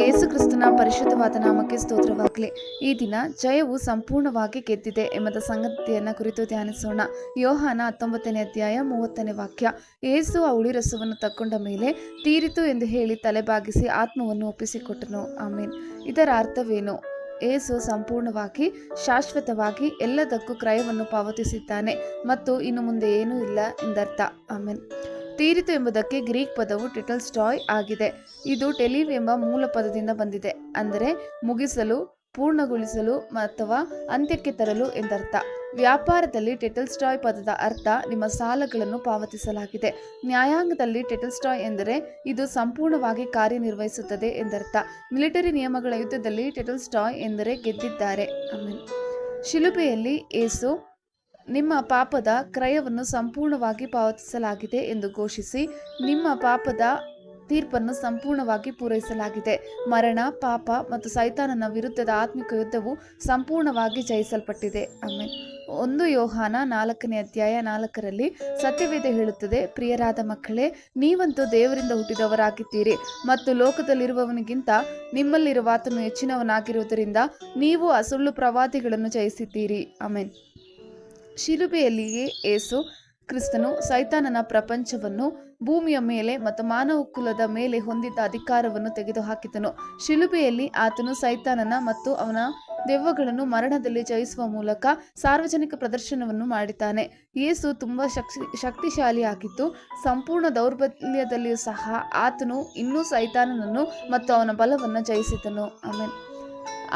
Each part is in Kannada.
ಏಸು ಕ್ರಿಸ್ತನ ಪರಿಶುದ್ಧವಾದ ನಾಮಕ್ಕೆ ಸ್ತೋತ್ರವಾಗಲಿ. ಈ ದಿನ ಜಯವು ಸಂಪೂರ್ಣವಾಗಿ ಗೆದ್ದಿದೆ ಎಂಬ ಸಂಗತಿಯನ್ನು ಕುರಿತು ಧ್ಯಾನಿಸೋಣ. ಯೋಹಾನ ಹತ್ತೊಂಬತ್ತನೇ ಅಧ್ಯಾಯ ಮೂವತ್ತನೇ ವಾಕ್ಯ. ಏಸು ಆ ಉಳಿರಸವನ್ನು ತಕ್ಕೊಂಡ ಮೇಲೆ ತೀರಿತು ಎಂದು ಹೇಳಿ ತಲೆಬಾಗಿಸಿ ಆತ್ಮವನ್ನು ಒಪ್ಪಿಸಿಕೊಟ್ಟನು. ಆಮೇನ್. ಇದರ ಅರ್ಥವೇನು? ಏಸು ಸಂಪೂರ್ಣವಾಗಿ, ಶಾಶ್ವತವಾಗಿ ಎಲ್ಲದಕ್ಕೂ ಕ್ರಯವನ್ನು ಪಾವತಿಸಿದ್ದಾನೆ ಮತ್ತು ಇನ್ನು ಮುಂದೆ ಏನೂ ಇಲ್ಲ ಎಂದರ್ಥ. ಆಮೇನ್. ತೀರಿತು ಎಂಬುದಕ್ಕೆ ಗ್ರೀಕ್ ಪದವು ಟಿಟಲ್ ಸ್ಟಾಯ್ ಆಗಿದೆ. ಇದು ಟೆಲಿವ್ ಎಂಬ ಮೂಲ ಪದದಿಂದ ಬಂದಿದೆ. ಅಂದರೆ ಮುಗಿಸಲು, ಪೂರ್ಣಗೊಳಿಸಲು ಅಥವಾ ಅಂತ್ಯಕ್ಕೆ ತರಲು ಎಂದರ್ಥ. ವ್ಯಾಪಾರದಲ್ಲಿ ಟೆಟಲ್ಸ್ಟಾಯ್ ಪದದ ಅರ್ಥ ನಿಮ್ಮ ಸಾಲಗಳನ್ನು ಪಾವತಿಸಲಾಗಿದೆ. ನ್ಯಾಯಾಂಗದಲ್ಲಿ ಟೆಟಲ್ಸ್ಟಾಯ್ ಎಂದರೆ ಇದು ಸಂಪೂರ್ಣವಾಗಿ ಕಾರ್ಯನಿರ್ವಹಿಸುತ್ತದೆ ಎಂದರ್ಥ. ಮಿಲಿಟರಿ ನಿಯಮಗಳ ಯುದ್ಧದಲ್ಲಿ ಟೆಟಲ್ಸ್ಟಾಯ್ ಎಂದರೆ ಗೆದ್ದಿದ್ದಾರೆ. ಶಿಲುಬೆಯಲ್ಲಿ ಏಸು ನಿಮ್ಮ ಪಾಪದ ಕ್ರಯವನ್ನು ಸಂಪೂರ್ಣವಾಗಿ ಪಾವತಿಸಲಾಗಿದೆ ಎಂದು ಘೋಷಿಸಿ ನಿಮ್ಮ ಪಾಪದ ತೀರ್ಪನ್ನು ಸಂಪೂರ್ಣವಾಗಿ ಪೂರೈಸಲಾಗಿದೆ. ಮರಣ, ಪಾಪ ಮತ್ತು ಸೈತಾನನ ವಿರುದ್ಧದ ಆತ್ಮಿಕ ಯುದ್ಧವು ಸಂಪೂರ್ಣವಾಗಿ ಜಯಿಸಲ್ಪಟ್ಟಿದೆ. ಆಮೇಲೆ ಒಂದು ಯೋಹಾನ ನಾಲ್ಕನೇ ಅಧ್ಯಾಯ ನಾಲ್ಕರಲ್ಲಿ ಸತ್ಯವೇದ ಹೇಳುತ್ತದೆ, ಪ್ರಿಯರಾದ ಮಕ್ಕಳೇ, ನೀವಂತೂ ದೇವರಿಂದ ಹುಟ್ಟಿದವರಾಗಿದ್ದೀರಿ ಮತ್ತು ಲೋಕದಲ್ಲಿರುವವನಿಗಿಂತ ನಿಮ್ಮಲ್ಲಿರುವ ಆತನು ಹೆಚ್ಚಿನವನಾಗಿರುವುದರಿಂದ ನೀವು ಅಸುಳ್ಳು ಪ್ರವಾದಿಗಳನ್ನು ಜಯಿಸಿದ್ದೀರಿ. ಆಮೇನ್. ಶಿಲುಬೆಯಲ್ಲಿಯೇ ಏಸು ಕ್ರಿಸ್ತನು ಸೈತಾನನ ಪ್ರಪಂಚವನ್ನು ಭೂಮಿಯ ಮೇಲೆ ಮತ್ತು ಮಾನವ ಕುಲದ ಮೇಲೆ ಹೊಂದಿದ್ದ ಅಧಿಕಾರವನ್ನು ತೆಗೆದುಹಾಕಿದನು. ಶಿಲುಬೆಯಲ್ಲಿ ಆತನು ಸೈತಾನನ ಮತ್ತು ಅವನ ದೆವ್ವಗಳನ್ನು ಮರಣದಲ್ಲಿ ಜಯಿಸುವ ಮೂಲಕ ಸಾರ್ವಜನಿಕ ಪ್ರದರ್ಶನವನ್ನು ಮಾಡಿದ್ದಾನೆ. ಯೇಸು ತುಂಬ ಶಕ್ತಿ, ಶಕ್ತಿಶಾಲಿಯಾಗಿದ್ದು ಸಂಪೂರ್ಣ ದೌರ್ಬಲ್ಯದಲ್ಲಿಯೂ ಸಹ ಆತನು ಇನ್ನೂ ಸೈತಾನನನ್ನು ಮತ್ತು ಅವನ ಬಲವನ್ನು ಜಯಿಸಿದನು. ಆಮೇಲೆ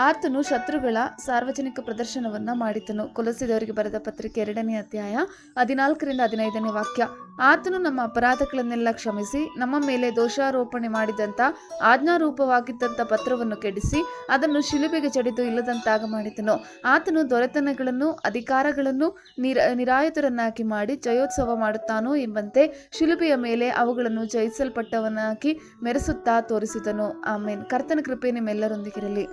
ಆತನು ಶತ್ರುಗಳ ಸಾರ್ವಜನಿಕ ಪ್ರದರ್ಶನವನ್ನ ಮಾಡಿದನು ಕೊಲಸಿದವರಿಗೆ ಬರೆದ ಪತ್ರಿಕೆ ಎರಡನೇ ಅಧ್ಯಾಯ ಹದಿನಾಲ್ಕರಿಂದ ಹದಿನೈದನೇ ವಾಕ್ಯ. ಆತನು ನಮ್ಮ ಅಪರಾಧಗಳನ್ನೆಲ್ಲ ಕ್ಷಮಿಸಿ, ನಮ್ಮ ಮೇಲೆ ದೋಷಾರೋಪಣೆ ಮಾಡಿದಂಥ ಆಜ್ಞಾರೂಪವಾಗಿದ್ದಂಥ ಪತ್ರವನ್ನು ಕೆಡಿಸಿ, ಅದನ್ನು ಶಿಲುಬೆಗೆ ಜಡಿದು ಇಲ್ಲದಂತಾಗ ಮಾಡಿದನು ಆತನು ದೊರೆತನಗಳನ್ನು, ಅಧಿಕಾರಗಳನ್ನು ನಿರ, ನಿರಾಯುತರನ್ನಾಗಿ ಮಾಡಿ ಜಯೋತ್ಸವ ಮಾಡುತ್ತಾನೋ ಎಂಬಂತೆ ಶಿಲುಬೆಯ ಮೇಲೆ ಅವುಗಳನ್ನು ಜಯಿಸಲ್ಪಟ್ಟವನಾಗಿ ಮೆರೆಸುತ್ತಾ ತೋರಿಸಿದನು. ಆಮೇನ್. ಕರ್ತನ ಕೃಪೆ ನಿಮ್ಮೆಲ್ಲರೊಂದಿಗಿರಲಿ.